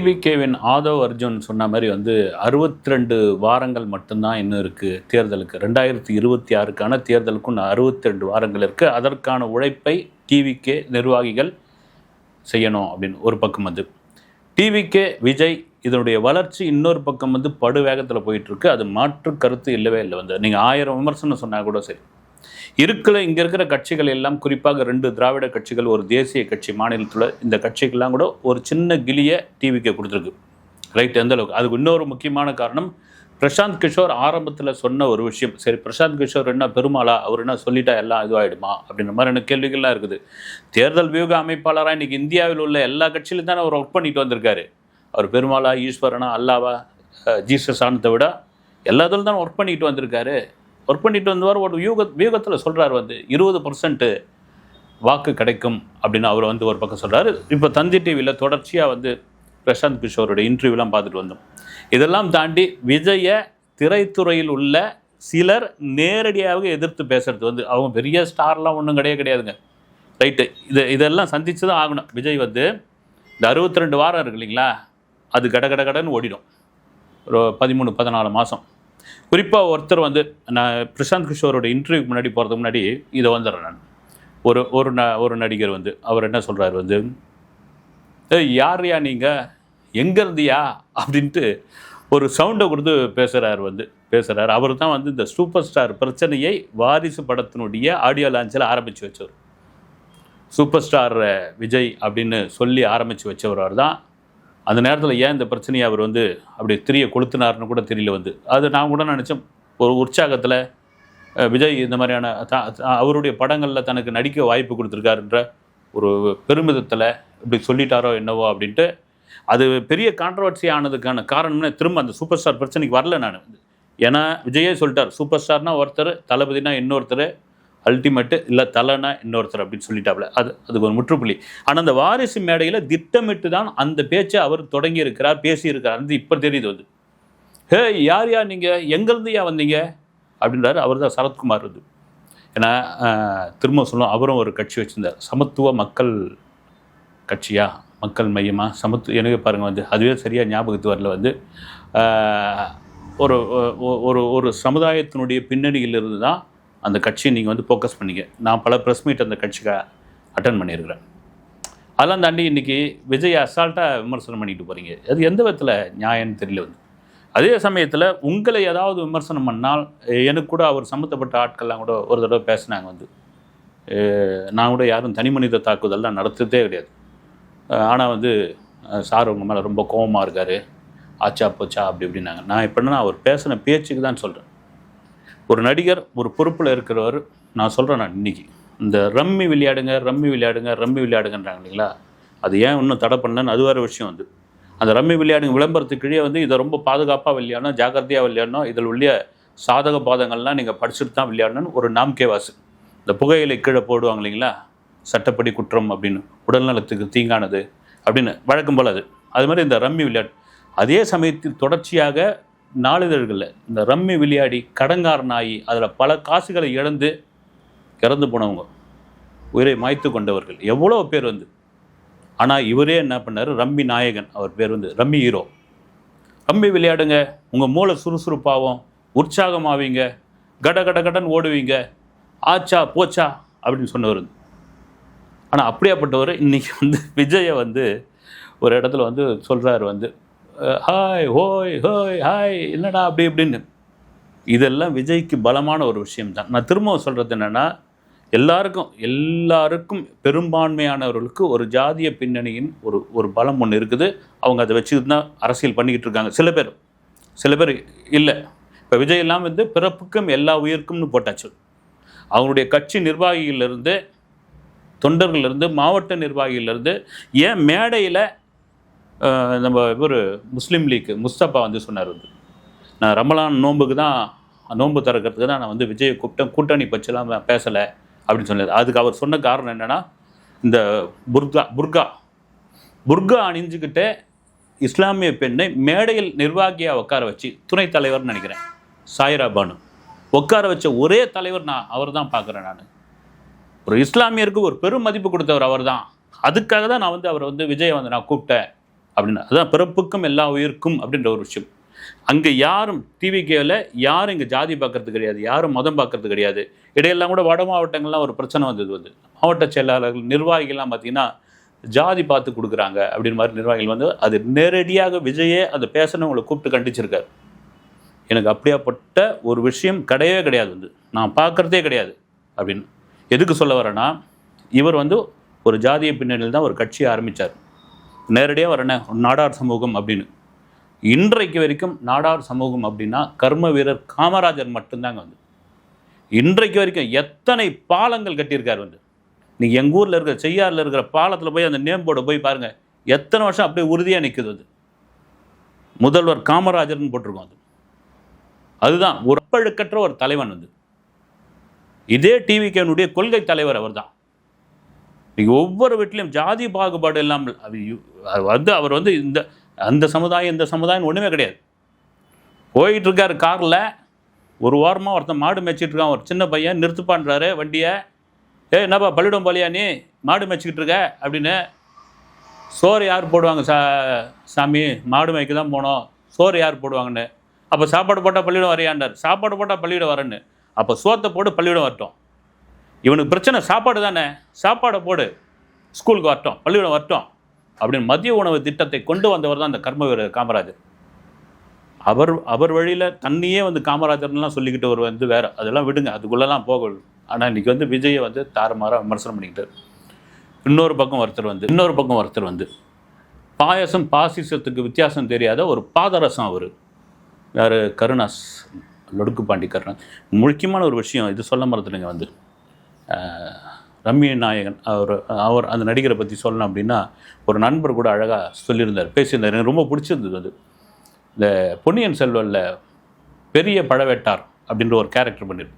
டிபிகேவின் ஆதவ் அர்ஜுன் சொன்ன மாதிரி வந்து அறுபத்தி ரெண்டு வாரங்கள் மட்டும்தான் இன்னும் இருக்குது தேர்தலுக்கு. ரெண்டாயிரத்தி இருபத்தி ஆறுக்கான தேர்தலுக்கும் அறுபத்தி ரெண்டு வாரங்கள் இருக்குது அதற்கான உழைப்பை டிவிகே நிர்வாகிகள் செய்யணும் அப்படின்னு ஒரு பக்கம் வந்து. டிவிகே விஜய் இதனுடைய வளர்ச்சி இன்னொரு பக்கம் வந்து படு வேகத்தில் போயிட்டுருக்கு அது மாற்று கருத்து இல்லவே இல்லை வந்து. நீங்கள் ஆயிரம் விமர்சனம் சொன்னால் கூட சரி. இருக்கிற இங்கே இருக்கிற கட்சிகள் எல்லாம் குறிப்பாக ரெண்டு திராவிட கட்சிகள் ஒரு தேசிய கட்சி மாநிலத்தில் இந்த கட்சிகள்லாம் கூட ஒரு சின்ன கிளியை டிவிக்கு கொடுத்துருக்கு. ரைட் எந்த அளவுக்கு? அதுக்கு இன்னொரு முக்கியமான காரணம் பிரசாந்த் கிஷோர் ஆரம்பத்தில் சொன்ன ஒரு விஷயம். சரி பிரசாந்த் கிஷோர் என்ன பெருமாளா? அவர் என்ன சொல்லிட்டா எல்லாம் இதுவாகிடுமா அப்படின்ற மாதிரியான கேள்விகள்லாம் இருக்குது. தேர்தல் வியூக அமைப்பாளராக இன்றைக்கி இந்தியாவில் உள்ள எல்லா கட்சியிலும் தானே அவர் ஒர்க் பண்ணிட்டு வந்திருக்காரு. அவர் பெருமாளா ஈஸ்வரனா அல்லாவா ஜீசஸ் ஆனதை விட எல்லாத்துலையும் தான் ஒர்க் பண்ணிட்டு வந்திருக்காரு. ஒர்க் பண்ணிட்டு வந்தவர் ஒரு வியூக வியூகத்தில் சொல்கிறார் வந்து இருபது பர்சன்ட்டு வாக்கு கிடைக்கும் அப்படின்னு அவர் வந்து ஒரு பக்கம் சொல்கிறாரு இப்போ தந்தி டிவியில் தொடர்ச்சியாக வந்து பிரசாந்த் கிஷோருடைய இன்டர்வியூலாம் பார்த்துட்டு வந்தோம். இதெல்லாம் தாண்டி விஜய திரைத்துறையில் உள்ள சிலர் நேரடியாக எதிர்த்து பேசுறது வந்து அவங்க பெரிய ஸ்டார்லாம் ஒன்றும் கிடையாது கிடையாதுங்க. ரைட்டு இது இதெல்லாம் சந்தித்து தான் ஆகணும். விஜய் வந்து இந்த அறுபத்தி ரெண்டு வாரம் இருக்கு இல்லைங்களா அது கட கட கடன்னு ஓடிடும். ஒரு பதிமூணு பதினாலு மாதம் குறிப்பாக ஒருத்தர் வந்து நான் பிரசாந்த் கிஷோரோட இன்டர்வியூக்கு முன்னாடி போகிறதுக்கு முன்னாடி இதை வந்துடுறேன் நான். ஒரு ஒரு ந ஒரு நடிகர் வந்து அவர் என்ன சொல்கிறாரு வந்து ஏய் யார்யா நீங்கள் எங்கே இருந்தியா அப்படின்ட்டு ஒரு சவுண்டை கொடுத்து பேசுகிறார் வந்து பேசுகிறார் அவர் தான் வந்து இந்த சூப்பர் ஸ்டார் பிரச்சனையை வாரிசு படத்தினுடைய ஆடியோ லான்ச்சில் ஆரம்பித்து வச்சவர். சூப்பர் ஸ்டார் விஜய் அப்படின்னு சொல்லி ஆரம்பித்து வச்சவர் தான் அந்த நேரத்தில் ஏன் இந்த பிரச்சனையை அவர் வந்து அப்படி திரிய கொளுத்தினார்னு கூட தெரியல வந்து. அது நான் கூட நினச்சேன் ஒரு உற்சாகத்தில் விஜய் இந்த மாதிரியான த- அவருடைய படங்களில் தனக்கு நடிக்க வாய்ப்பு கொடுத்துருக்காருன்ற ஒரு பெருமிதத்தில் இப்படி சொல்லிட்டாரோ என்னவோ அப்படின்ட்டு அது பெரிய கான்ட்ரவர்சி ஆனதுக்கான காரணம்னு திரும்ப அந்த சூப்பர் ஸ்டார் பிரச்சனைக்கு வரல நான். ஏன்னா விஜயே சொல்லிட்டார் சூப்பர் ஸ்டார்னா ஒருத்தர் தளபதினா இன்னொருத்தர் அல்டிமேட்டு இல்லை தலைனா இன்னொருத்தர் அப்படின்னு சொல்லிட்டாப்புல அது அதுக்கு ஒரு முற்றுப்புள்ளி. ஆனால் அந்த வாரிசு மேடையில் திட்டமிட்டு தான் அந்த பேச்சை அவர் தொடங்கி இருக்கிறார் பேசியிருக்கிறார். அது இப்போ தெரியுது வந்து ஹே யார் யார் நீங்கள் எங்கேருந்து ஏன் வந்தீங்க? அப்படின்றாரு அவர் தான் சரத்குமார் வந்து. ஏன்னா திரும்ப சொல்லும் அவரும் ஒரு கட்சி வச்சுருந்தார். சமத்துவ மக்கள் கட்சியா? மக்கள் மையமாக சமத்துவ எனக்கு பாருங்கள் வந்து அதுவே சரியாக ஞாபகத்து வரல வந்து. ஒரு ஒரு ஒரு சமுதாயத்தினுடைய பின்னணியிலிருந்து தான் அந்த கட்சியை நீங்கள் வந்து ஃபோக்கஸ் பண்ணிங்க. நான் பல ப்ரெஸ் மீட் அந்த கட்சிக்கு அட்டன் பண்ணியிருக்கிறேன். அதெல்லாம் தாண்டி இன்றைக்கி விஜய் அசால்ட்டாக விமர்சனம் பண்ணிட்டு போகிறீங்க அது எந்த விதத்தில் நியாயம்னு தெரியல வந்து. அதே சமயத்தில் உங்களை ஏதாவது விமர்சனம் பண்ணால் எனக்கு கூட அவர் சம்மந்தப்பட்ட ஆட்கள்லாம் கூட ஒரு தடவை பேசினாங்க வந்து. நான் கூட யாரும் தனி மனித தாக்குதல்லாம் நடத்ததே கிடையாது. ஆனால் வந்து சார் உங்கள் மேலே ரொம்ப கோவமாக இருக்கார். ஆச்சா போச்சா அப்படி இப்படின்னாங்க. நான் எப்படின்னா அவர் பேசின பேச்சுக்கு தான் சொல்கிறேன் ஒரு நடிகர் ஒரு பொறுப்பில் இருக்கிறவர் நான் சொல்கிறேன் நான் இன்னைக்கு. இந்த ரம்மி விளையாடுங்க ரம்மி விளையாடுங்க ரம்மி விளையாடுங்கன்றாங்க இல்லைங்களா? அது ஏன் இன்னும் தடை பண்ணலன்னு அது வேறு விஷயம் வந்து அந்த ரம்மி விளையாடுங்க விளம்பரத்துக்கு கீழே வந்து இதை ரொம்ப பாதுகாப்பாக விளையாடணும் ஜாக்கிரதையாக விளையாடணும் இதில் உள்ள சாதக பாதங்கள்லாம் நீங்கள் படிச்சுட்டு தான் விளையாடணும்னு ஒரு நாம்கே வாசு. இந்த புகையிலை கீழே போடுவாங்க இல்லைங்களா? சட்டப்படி குற்றம் அப்படின்னு உடல்நலத்துக்கு தீங்கானது அப்படின்னு வழக்கம் போல் அது. அது மாதிரி இந்த ரம்மி விளையாட்டு. அதே சமயத்தில் தொடர்ச்சியாக நாளிதழ்களில் இந்த ரம்மி விளையாடி கடங்காரனாகி அதில் பல காசுகளை இழந்து இறந்து போனவங்க உயிரை மாய்த்து கொண்டவர்கள். எவ்வளோ பேர் வந்து ஆனால் இவரே என்ன பண்ணார்? ரம்மி நாயகன் அவர் பேர் வந்து ரம்மி ஹீரோ. ரம்மி விளையாடுங்க உங்கள் மூளை சுறுசுறுப்பாகும் உற்சாகமாவீங்க கட கட கடன் ஓடுவீங்க ஆச்சா போச்சா அப்படின்னு சொன்னவர் ஆனால் அப்படியாப்பட்டவர் இன்றைக்கி வந்து விஜயை வந்து ஒரு இடத்துல வந்து சொல்கிறாரு வந்து ஹாய் ஹோய் ஹோய் ஹாய் என்னடா அப்படி இப்படின்னு. இதெல்லாம் விஜய்க்கு பலமான ஒரு விஷயம் தான் நான் திரும்பவும் சொல்கிறது என்னென்னா எல்லாருக்கும் எல்லாருக்கும் பெரும்பான்மையானவர்களுக்கு ஒரு ஜாதிய பின்னணியின் ஒரு ஒரு பலம் ஒன்று இருக்குது. அவங்க அதை வச்சுக்கிட்டு தான் அரசியல் பண்ணிக்கிட்டு இருக்காங்க. சில பேர் சில பேர் இல்லை. இப்போ விஜய் எல்லாம் வந்து பிறப்புக்கும் எல்லா உயிருக்கும்னு போட்டாச்சு. அவங்களுடைய கட்சி நிர்வாகிகளிலிருந்து தொண்டர்களிலிருந்து மாவட்ட நிர்வாகிகளிலிருந்து ஏன் மேடையில் நம்ம இவர் முஸ்லீம் லீக் முஸ்தபா வந்து சொன்னார் வந்து. நான் ரமலான் நோன்புக்கு தான் நோன்பு திறக்கிறதுக்கு தான் நான் வந்து விஜய் கூப்பிட்டேன் கூட்டணி பற்றிலாம் பேசலை அப்படின்னு சொன்னார். அதுக்கு அவர் சொன்ன காரணம் என்னென்னா இந்த புர்கா புர்கா புர்கா அணிஞ்சுக்கிட்டே இஸ்லாமிய பெண்ணை மேடையில் நிர்வாகியாக உட்கார வச்சு துணை தலைவர்னு நினைக்கிறேன் சாயிரா பானு. உட்கார வச்ச ஒரே தலைவர் நான் அவர் தான் பார்க்குறேன் நான். ஒரு இஸ்லாமியருக்கு ஒரு பெரும் மதிப்பு கொடுத்தவர் அவர் தான். அதுக்காக தான் நான் வந்து அவர் வந்து விஜயை வந்து நான் கூப்பிட்டேன். அப்படின்னு. அதான் பிறப்புக்கும் எல்லா உயிருக்கும் அப்படின்ற ஒரு விஷயம். அங்கே யாரும் டிவிகேவில் யாரும் இங்கே ஜாதி பார்க்கறது கிடையாது யாரும் மதம் பார்க்கறது கிடையாது. இடையெல்லாம் கூட வட மாவட்டங்கள்லாம் ஒரு பிரச்சனை வந்தது வந்து. மாவட்ட செயலாளர்கள் நிர்வாகிகள்லாம் பார்த்தீங்கன்னா ஜாதி பார்த்து கொடுக்குறாங்க அப்படின்னு மாதிரி நிர்வாகிகள் வந்து அது நேரடியாக விஜயே அதை பேசினவங்களை கூப்பிட்டு கண்டிச்சிருக்காரு. எனக்கு அப்படியாப்பட்ட ஒரு விஷயம் கிடையவே கிடையாது வந்து. நான் பார்க்குறதே கிடையாது அப்படின்னு. எதுக்கு சொல்ல வரேன்னா இவர் வந்து ஒரு ஜாதிய பின்னணியில் தான் ஒரு கட்சியை ஆரம்பித்தார் நேரடியாக வரேனே நாடார் சமூகம் அப்படின்னு. இன்றைக்கு வரைக்கும் நாடார் சமூகம் அப்படின்னா கர்ம வீரர் காமராஜர் மட்டும்தாங்க வந்து. இன்றைக்கு வரைக்கும் எத்தனை பாலங்கள் கட்டியிருக்கார் வந்து. நீங்கள் எங்கள் ஊரில் இருக்கிற செய்யாறில் இருக்கிற பாலத்தில் போய் அந்த நேம் போர்டை போய் பாருங்கள் எத்தனை வருஷம் அப்படியே உறுதியாக நிற்குது அது. முதல்வர் காமராஜர்னு போட்டிருக்கோம் அது. அதுதான் ஒரு அப்பழுக்கற்ற ஒரு தலைவன் வந்து. இதே டிவிகேனுடைய கொள்கை தலைவர் அவர் தான் இன்றைக்கி ஒவ்வொரு வீட்லேயும் ஜாதி பாகுபாடு இல்லாமல் அது வந்து அவர் வந்து இந்த அந்த சமுதாயம் இந்த சமுதாயம் ஒன்றுமே கிடையாது. போயிட்டு இருக்காரு காரில் ஒரு வாரமாக ஒருத்தன் மாடு மேய்ச்சிட்ருக்கான் ஒரு சின்ன பையன் நிறுத்துப்பான்றாரு வண்டியை. ஏ என்னப்பா பள்ளிடம் போலியா நீ? மாடு மேய்ச்சிக்கிட்டு இருக்க? அப்படின்னு சோறு யார் போடுவாங்க? சா சாமி மாடு மேய்க்க தான் போனோம். சோறு யார் போடுவாங்கன்னு. அப்போ சாப்பாடு போட்டால் பள்ளியிடம் வரையாண்டார். சாப்பாடு போட்டால் பள்ளியிடம் வரேன்னு. அப்போ சோத்தை போட்டு பள்ளியிடம் வரட்டும். இவனுக்கு பிரச்சனை சாப்பாடு தானே? சாப்பாடை போடு. ஸ்கூலுக்கு வரட்டும் பள்ளியிடம் வரட்டும் அப்படின்னு மதிய உணவு திட்டத்தை கொண்டு வந்தவர் தான் அந்த கர்ம வீரர் காமராஜர். அவர் அவர் வழியில் தண்ணியே வந்து காமராஜர்லாம் சொல்லிக்கிட்டு ஒரு வந்து வேறு. அதெல்லாம் விடுங்க அதுக்குள்ளெல்லாம் போக ஆனால் இன்றைக்கி வந்து விஜயை வந்து தாறுமாறாக விமர்சனம் பண்ணிக்கிட்டார். இன்னொரு பக்கம் ஒருத்தர் வந்து இன்னொரு பக்கம் ஒருத்தர் வந்து பாயசம் பாசிசத்துக்கு வித்தியாசம் தெரியாத ஒரு பாதரசம் அவர். யார்? கருணாஸ் லொடுக்கு பாண்டி கருணாஸ் முக்கியமான ஒரு விஷயம் இது சொல்ல மறந்துடுங்க வந்து. ரம்ய நாயகன் அவர் அவர் அந்த நடிகரை பற்றி சொல்லணும் அப்படின்னா ஒரு நண்பர் கூட அழகாக சொல்லியிருந்தார். பேசியிருந்தார். எனக்கு ரொம்ப பிடிச்சிருந்தது அது. இந்த பொன்னியின் செல்வனில் பெரிய பழவேட்டார் அப்படின்ற ஒரு கேரக்டர் பண்ணிரு.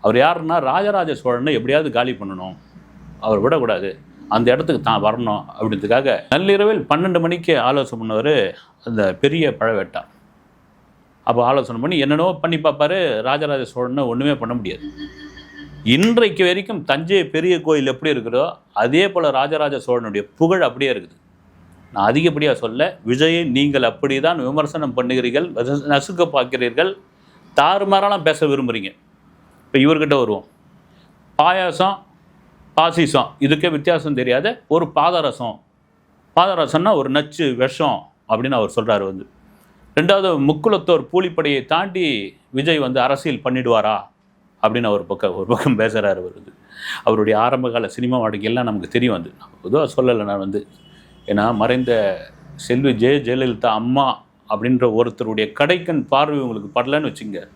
அவர் யாருன்னா ராஜராஜ சோழனை எப்படியாவது காலி பண்ணணும். அவர் விடக்கூடாது. அந்த இடத்துக்கு தான் வரணும் அப்படின்றதுக்காக நள்ளிரவில் பன்னெண்டு மணிக்கு ஆலோசனை பண்ணவர் அந்த பெரிய பழவேட்டார். அப்போ ஆலோசனை பண்ணி என்னென்னவோ பண்ணி பார்ப்பாரு. ராஜராஜ சோழனை ஒன்றுமே பண்ண முடியாது. இன்றைக்கு வரைக்கும் தஞ்சை பெரிய கோயில் எப்படி இருக்கிறதோ அதே போல் ராஜராஜ சோழனுடைய புகழ் அப்படியே இருக்குது. நான் அதிகப்படியாக சொல்ல விஜயை நீங்கள் அப்படி தான் விமர்சனம் பண்ணுகிறீர்கள் நசுக்க பார்க்கிறீர்கள் தாறுமாறலாம் பேச விரும்புகிறீங்க இப்போ இவர்கிட்ட வருவோம். பாயாசம் பாசிசம் இதுக்கே வித்தியாசம் தெரியாத ஒரு பாதரசம். பாதரசம்னா ஒரு நச்சு விஷம் அப்படின்னு அவர் சொல்கிறாரு வந்து. ரெண்டாவது முக்குலத்தோர் பூலிப்படையை தாண்டி விஜய் வந்து அரசியல் பண்ணிடுவாரா? அப்படின்னு அவர் பக்கம் ஒரு பக்கம் பேசுகிறாரு வருது அவருடைய ஆரம்பகால சினிமா வாடகையெல்லாம் நமக்கு தெரியும் வந்து. நான் பொதுவாக சொல்லலை நான் வந்து ஏன்னா மறைந்த செல்வி ஜெய ஜெயலலிதா அம்மா அப்படின்ற ஒருத்தருடைய கடைக்கண் பார்வை உங்களுக்கு படலன்னு வச்சுங்க.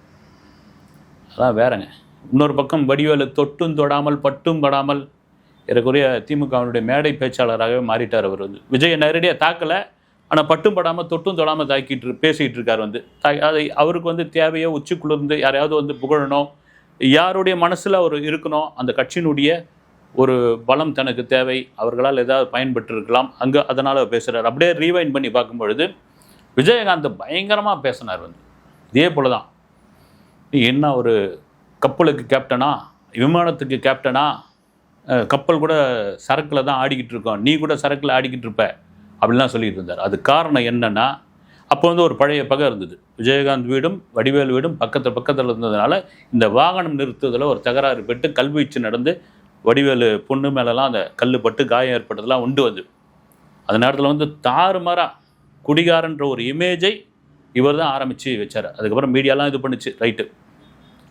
அதான் வேறங்க. இன்னொரு பக்கம் வடிவேலு தொட்டும் தொடாமல் பட்டும் படாமல் ஏறக்குறைய திமுகவினுடைய மேடை பேச்சாளராகவே மாறிட்டார் அவர் வந்து. விஜயை நேரடியாக தாக்கலை ஆனால் பட்டும் படாமல் தொட்டும் தொடாமல் தாக்கிட்டு இரு- பேசிக்கிட்டு இருக்கார் வந்து. தா- அதை அவருக்கு வந்து தேவையோ உச்சி குளிர்ந்து யாரையாவது வந்து புகழணும் யாருடைய மனசில் அவர் இருக்கணும்? அந்த கட்சியினுடைய ஒரு பலம் தனக்கு தேவை. அவர்களால் ஏதாவது பயன்பெற்றிருக்கலாம். அங்கே அதனால் பேசுகிறார் அப்படியே ரீவைண்ட் பண்ணி பார்க்கும்பொழுது விஜயகாந்த் பயங்கரமாக பேசினார் வந்து. இதே போல தான் நீ என்ன ஒரு கப்பலுக்கு கேப்டனா விமானத்துக்கு கேப்டனா கப்பல் கூட சரக்கில் தான் ஆடிக்கிட்டு இருக்கோம். நீ கூட சரக்கில் ஆடிக்கிட்டு இருப்ப. அப்படிலாம் சொல்லிட்டு இருந்தார். அது காரணம் என்னென்னா அப்போ வந்து ஒரு பழைய பகை இருந்தது. விஜயகாந்த் வீடும் வடிவேல் வீடும் பக்கத்தில் பக்கத்தில் இருந்ததுனால இந்த வாகனம் நிறுத்துவதில் ஒரு தகராறு பெற்று கல்வீச்சு நடந்து வடிவேலு பொண்ணு மேலெலாம் அந்த கல் பட்டு காயம் ஏற்பட்டதெல்லாம் உண்டு வந்து அந்த நேரத்தில் வந்து தாறுமாறா குடிகாரன்ற ஒரு இமேஜை இவர் தான் ஆரம்பித்து வச்சார். அதுக்கப்புறம் மீடியாலாம் இது பண்ணுச்சு ரைட்டு.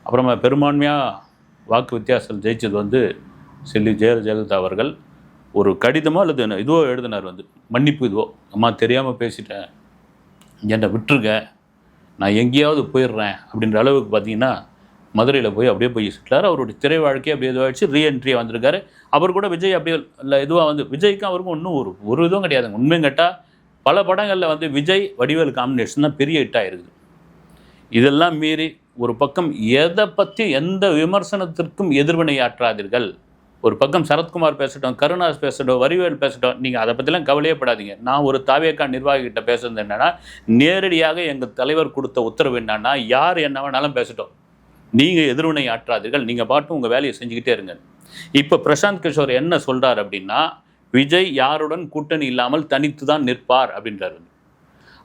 அப்புறமா பெரும்பான்மையாக வாக்கு வித்தியாசத்தில் ஜெயிச்சது வந்து செல்வி ஜெயல ஜெயலலிதா அவர்கள். ஒரு கடிதமோ அல்லது இதுவோ எழுதினார் வந்து. மன்னிப்பு இதுவோ. அம்மா தெரியாமல் பேசிட்டேன். என்னை விட்டுருங்க நான் எங்கேயாவது போயிடுறேன் அப்படின்ற அளவுக்கு பார்த்தீங்கன்னா மதுரையில் போய் அப்படியே போய் சுட்டார் அவருடைய திரை வாழ்க்கையை அப்படியே இதுவாகிடுச்சு ரீஎன்ட்ரியாக வந்திருக்காரு. அவர் கூட விஜய் அப்படியே இல்லை இதுவாக வந்து விஜய்க்கும் அவருக்கும் ஒன்றும் ஒரு ஒரு இதுவும் கிடையாதுங்க. உண்மையும் கேட்டால் பல படங்களில் வந்து விஜய் வடிவேல் காம்பினேஷன் தான் பெரிய ஹிட்டாக இருக்குது இதெல்லாம் மீறி ஒரு பக்கம் எதை பற்றி எந்த விமர்சனத்திற்கும் எதிர்வினை ஆற்றாதீர்கள். ஒரு பக்கம் சரத்குமார் பேசட்டும் கருணாஸ் பேசட்டும் வரிவேல் பேசட்டும் நீங்கள் அதை பற்றிலாம் கவலையே படாதீங்க. நான் ஒரு தாவேக்கா நிர்வாகிகிட்ட பேசுறது என்னன்னா நேரடியாக எங்கள் தலைவர் கொடுத்த உத்தரவு என்னன்னா யார் என்ன வேணாலும் பேசட்டும். நீங்கள் எதிர்வினை ஆற்றாதீர்கள் நீங்கள் பாட்டும் உங்கள் வேலையை செஞ்சுக்கிட்டே இருங்க. இப்போ பிரசாந்த் கிஷோர் என்ன சொல்கிறார் அப்படின்னா விஜய் யாருடன் கூட்டணி இல்லாமல் தனித்து தான் நிற்பார் அப்படின்றாரு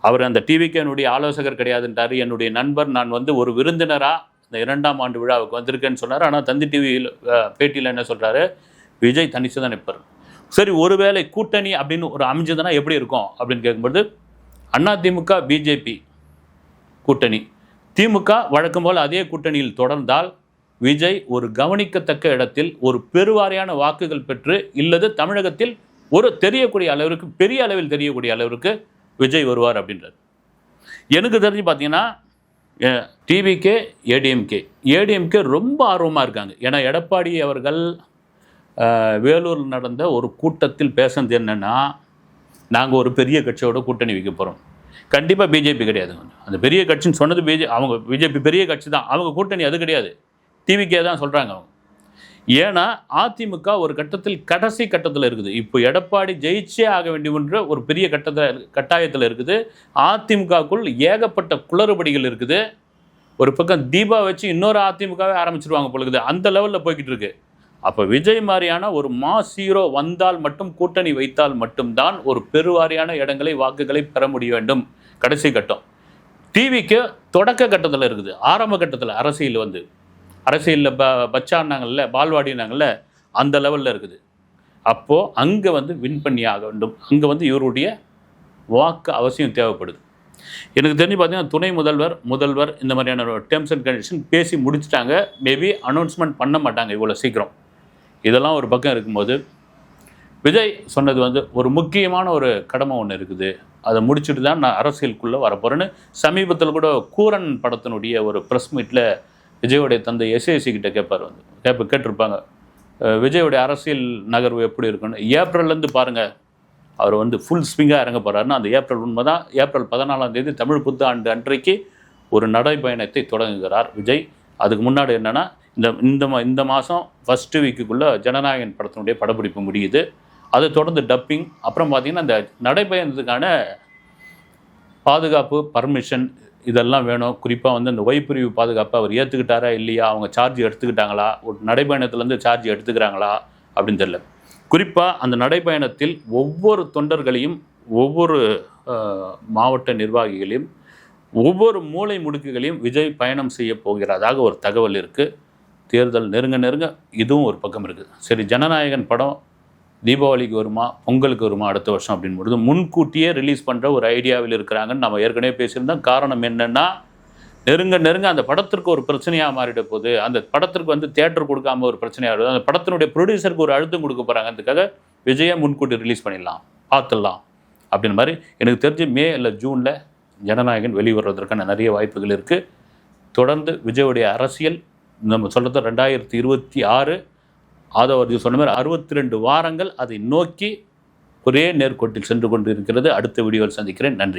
அவர் அந்த டிவிக்கு என்னுடைய ஆலோசகர் கிடையாதுன்றாரு. என்னுடைய நண்பர் நான் வந்து ஒரு விருந்தினராக இந்த இரண்டாம் ஆண்டு விழாவுக்கு வந்திருக்கேன்னு சொன்னார். ஆனால் தந்தி டிவியில் பேட்டியில் என்ன சொல்கிறாரு விஜய் தனிச்சு தான் நிற்பார் சரி ஒருவேளை கூட்டணி அப்படின்னு ஒரு அமைஞ்சதுன்னா எப்படி இருக்கும்? அப்படின்னு கேட்கும்போது அதிமுக பிஜேபி கூட்டணி. திமுக வழக்கம் போல் அதே கூட்டணியில் தொடர்ந்தால் விஜய் ஒரு கவனிக்கத்தக்க இடத்தில் ஒரு பெருவாரியான வாக்குகள் பெற்று இல்லது தமிழகத்தில் ஒரு தெரியக்கூடிய அளவிற்கு பெரிய அளவில் தெரியக்கூடிய அளவிற்கு விஜய் வருவார் அப்படின்றார். எனக்கு தெரிஞ்சு பார்த்தீங்கன்னா டிவிகே ஏடிஎம்கே ஏடிஎம்கே ரொம்ப ஆர்வமாக இருக்காங்க. ஏன்னா எடப்பாடி அவர்கள் வேலூரில் நடந்த ஒரு கூட்டத்தில் பேசுனது என்னென்னா நாங்கள் ஒரு பெரிய கட்சியோட கூட்டணி வைக்க போகிறோம் கண்டிப்பாக பிஜேபி கிடையாது. அந்த பெரிய கட்சின்னு சொன்னது பிஜே அவங்க பிஜேபி பெரிய கட்சி தான். அவங்க கூட்டணி அது கிடையாது. டிவிக்கே தான் சொல்கிறாங்க அவங்க. ஏன்னா அதிமுக ஒரு கட்டத்தில் கடைசி கட்டத்தில் இருக்குது. இப்போ எடப்பாடி ஜெயிச்சே ஆக வேண்டுமென்ற ஒரு பெரிய கட்டத்தில் கட்டாயத்தில் இருக்குது. அதிமுகக்குள் ஏகப்பட்ட குளறுபடிகள் இருக்குது. ஒரு பக்கம் தீபா வச்சு இன்னொரு அதிமுகவே ஆரம்பிச்சிருவாங்க பொழுது அந்த லெவலில் போய்கிட்டு இருக்கு அப்போ விஜய் மாதிரியான ஒரு மாஸ் ஹீரோ வந்தால் மட்டும் கூட்டணி வைத்தால் மட்டும்தான் ஒரு பெருவாரியான இடங்களை வாக்குகளை பெற முடிய வேண்டும் கடைசி கட்டம். டிவிக்கு தொடக்க கட்டத்தில் இருக்குது. ஆரம்ப கட்டத்தில் அரசியல் வந்து. அரசியலில் ப பச்சான்னாங்கல்ல பால்வாடினாங்கல்ல அந்த லெவலில் இருக்குது. அப்போது அங்கே வந்து வின் பண்ணி ஆக வேண்டும். அங்கே வந்து இவருடைய வாக்கு அவசியம் தேவைப்படுது. எனக்கு தெரிஞ்சு பார்த்தீங்கன்னா துணை முதல்வர் முதல்வர் இந்த மாதிரியான டேர்ம்ஸ் அண்ட் கண்டிஷன் பேசி முடிச்சிட்டாங்க. மேபி அனௌன்ஸ்மெண்ட் பண்ண மாட்டாங்க இவ்வளோ சீக்கிரம். இதெல்லாம் ஒரு பக்கம் இருக்கும்போது விஜய் சொன்னது வந்து ஒரு முக்கியமான ஒரு கடமை ஒன்று இருக்குது. அதை முடிச்சுட்டு தான் நான் அரசியலுக்குள்ளே வரப்போகிறேன்னு சமீபத்தில் கூட கூரன் படத்தினுடைய ஒரு ப்ரெஸ் மீட்டில் விஜயோடைய தந்தை எஸ்ஏசி கிட்ட கேட்பார் வந்து. கேட்ப கேட்டிருப்பாங்க. விஜயோடைய அரசியல் நகர்வு எப்படி இருக்குன்னு. ஏப்ரல்லேருந்து பாருங்கள் அவர் வந்து ஃபுல் ஸ்விங்காக இறங்க போகிறாருன்னா அந்த ஏப்ரல் உண்மை தான் ஏப்ரல் பதினாலாம் தேதி தமிழ் புத்தாண்டு அன்றைக்கு ஒரு நடைப்பயணத்தை தொடங்குகிறார் விஜய். அதுக்கு முன்னாடி என்னென்னா இந்த இந்த மா இந்த மாதம் ஃபஸ்ட்டு வீக்குக்குள்ளே ஜனநாயகன் படத்தினுடைய படப்பிடிப்பு முடியுது. அதை தொடர்ந்து டப்பிங் அப்புறம் பார்த்திங்கன்னா இந்த நடைபயணத்துக்கான பாதுகாப்பு பர்மிஷன் இதெல்லாம் வேணும். குறிப்பாக வந்து அந்த ஒய்பிரிவு பாதுகாப்பை அவர் ஏற்றுக்கிட்டாரா இல்லையா? அவங்க சார்ஜ் எடுத்துக்கிட்டாங்களா? ஒரு நடைபயணத்துலேருந்து சார்ஜ் எடுத்துக்கிறாங்களா? அப்படின்னு தெரியல. குறிப்பாக அந்த நடைபயணத்தில் ஒவ்வொரு தொண்டர்களையும் ஒவ்வொரு மாவட்ட நிர்வாகிகளையும் ஒவ்வொரு மூலை முடுக்குகளையும் விஜய் பயணம் செய்ய போகிறதாக ஒரு தகவல் இருக்குது தேர்தல் நெருங்க நெருங்க இதுவும் ஒரு பக்கம் இருக்குது சரி ஜனநாயகன் படம் தீபாவளிக்கு வருமா பொங்கலுக்கு வருமா அடுத்த வருஷம் அப்படின்னு பொழுது முன்கூட்டியே ரிலீஸ் பண்ணுற ஒரு ஐடியாவில் இருக்கிறாங்கன்னு நம்ம ஏற்கனவே பேசியிருந்தோம். காரணம் என்னென்னா நெருங்க நெருங்க அந்த படத்திற்கு ஒரு பிரச்சனையாக மாறிட போகுது. அந்த படத்திற்கு வந்து தேட்டர் கொடுக்காம ஒரு பிரச்சனையாக இருக்குது அந்த படத்தினுடைய ப்ரொடியூசருக்கு ஒரு அழுத்தம் கொடுக்க போகிறாங்க அதுக்காக விஜயை முன்கூட்டி ரிலீஸ் பண்ணிடலாம் பார்த்துடலாம் அப்படின்னு மாதிரி எனக்கு தெரிஞ்சு மே இல்லை ஜூனில் ஜனநாயகன் வெளிவர்றதற்கான நிறைய வாய்ப்புகள் இருக்குது தொடர்ந்து விஜயோடைய அரசியல் நம்ம சொல்கிறது ரெண்டாயிரத்தி இருபத்தி ஆறு ஆதவர்ஜி சொன்ன மாதிரி அறுபத்தி ரெண்டு வாரங்கள் அதை நோக்கி ஒரே நேர்கோட்டில் சென்று கொண்டு இருக்கிறது அடுத்த வீடியோவில் சந்திக்கிறேன். நன்றி.